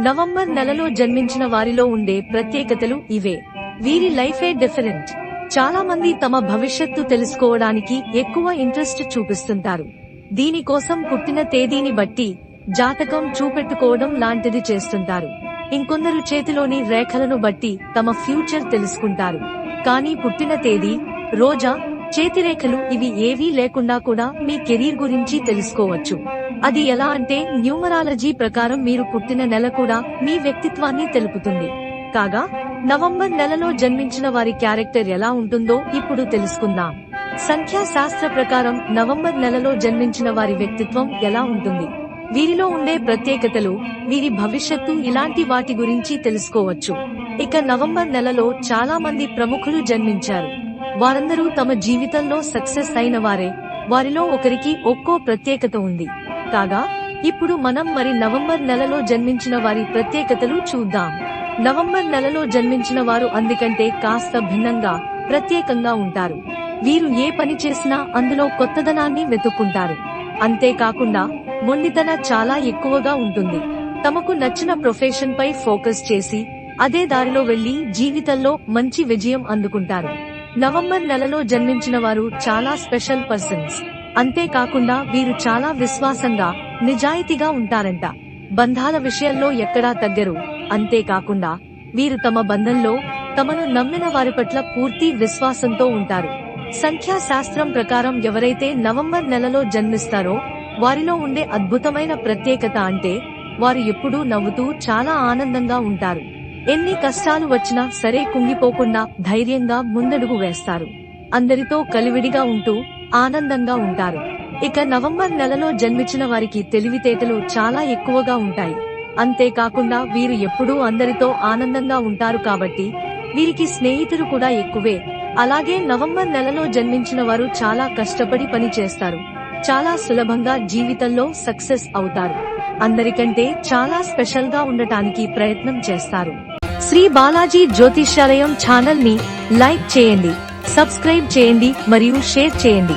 November నెలలో జన్మించిన వారిలో ఉండే ప్రత్యేకతలు ఇవే. వీరి లైఫే డిఫరెంట్. చాలా మంది తమ భవిష్యత్తు తెలుసుకోవడానికి ఎక్కువ ఇంట్రెస్ట్ చూపిస్తుంటారు. దీనికోసం పుట్టిన తేదీని బట్టి జాతకం చూపెట్టుకోవడం లాంటిది చేస్తుంటారు. ఇంకొందరు చేతిలోని రేఖలను బట్టి తమ ఫ్యూచర్ తెలుసుకుంటారు. కానీ పుట్టిన తేదీ రోజా చేతిరేఖలు ఇవి ఏవీ లేకుండా కూడా మీ కెరీర్ గురించి తెలుసుకోవచ్చు. అది ఎలా అంటే న్యూమరాలజీ ప్రకారం మీరు పుట్టిన నెల కూడా మీ వ్యక్తిత్వాన్ని తెలుపుతుంది. కాగా నవంబర్ నెలలో జన్మించిన వారి క్యారెక్టర్ ఎలా ఉంటుందో ఇప్పుడు తెలుసుకుందాం. సంఖ్యా శాస్త్ర ప్రకారం నవంబర్ నెలలో జన్మించిన వారి వ్యక్తిత్వం ఎలా ఉంటుంది? వీరిలో ఉండే ప్రత్యేకతలు వీరి భవిష్యత్తు ఇలాంటి వాటి గురించి తెలుసుకోవచ్చు. ఇక నవంబర్ నెలలో చాలా మంది ప్రముఖులు జన్మించారు. వారందరూ తమ జీవితంలో సక్సెస్ అయిన వారే. వారిలో ఒకరికి ఒక్కో ప్రత్యేకత ఉంది. కాగా ఇప్పుడు మనం మరి నవంబర్ నెలలో జన్మించిన వారి ప్రత్యేకతలు చూద్దాం. నవంబర్ నెలలో జన్మించిన వారు అందుకంటే కాస్త భిన్నంగా ప్రత్యేకంగా ఉంటారు. వీరు ఏ పని చేసినా అందులో కొత్తదనాన్ని వెతుక్కుంటారు. అంతేకాకుండా మొండితన చాలా ఎక్కువగా ఉంటుంది. తమకు నచ్చిన ప్రొఫెషన్ పై ఫోకస్ చేసి అదే దారిలో వెళ్ళి జీవితంలో మంచి విజయం అందుకుంటారు. నవంబర్ నెలలో జన్మించిన వారు చాలా స్పెషల్ పర్సన్స్. అంతేకాకుండా వీరు చాలా విశ్వాసంగా నిజాయితీగా ఉంటారంట. బంధాల విషయంలో ఎక్కడా తగ్గరు. అంతేకాకుండా వీరు తమ బంధంలో తమను నమ్మిన వారి పట్ల పూర్తి విశ్వాసంతో ఉంటారు. సంఖ్యాశాస్త్రం ప్రకారం ఎవరైతే నవంబర్ నెలలో జన్మిస్తారో వారిలో ఉండే అద్భుతమైన ప్రత్యేకత అంటే వారు ఎప్పుడూ నవ్వుతూ చాలా ఆనందంగా ఉంటారు. ఎన్ని కష్టాలు వచ్చినా సరే కుంగిపోకుండా ధైర్యంగా ముందడుగు వేస్తారు. అందరితో కలివిడిగా ఉంటూ ఆనందంగా ఉంటారు. ఇక నవంబర్ నెలలో జన్మించిన వారికి తెలివితేటలు చాలా ఎక్కువగా ఉంటాయి. అంతేకాకుండా వీరు ఎప్పుడూ అందరితో ఆనందంగా ఉంటారు కాబట్టి వీరికి స్నేహితులు కూడా ఎక్కువే. అలాగే నవంబర్ నెలలో జన్మించిన వారు చాలా కష్టపడి పని చేస్తారు. చాలా సులభంగా జీవితంలో సక్సెస్ అవుతారు. అందరికంటే చాలా స్పెషల్గా ఉండటానికి ప్రయత్నం చేస్తారు. శ్రీ బాలాజీ జ్యోతిష్యాలయం ఛానల్ని లైక్ చేయండి. సబ్స్క్రైబ్ చేయండి మరియు షేర్ చేయండి.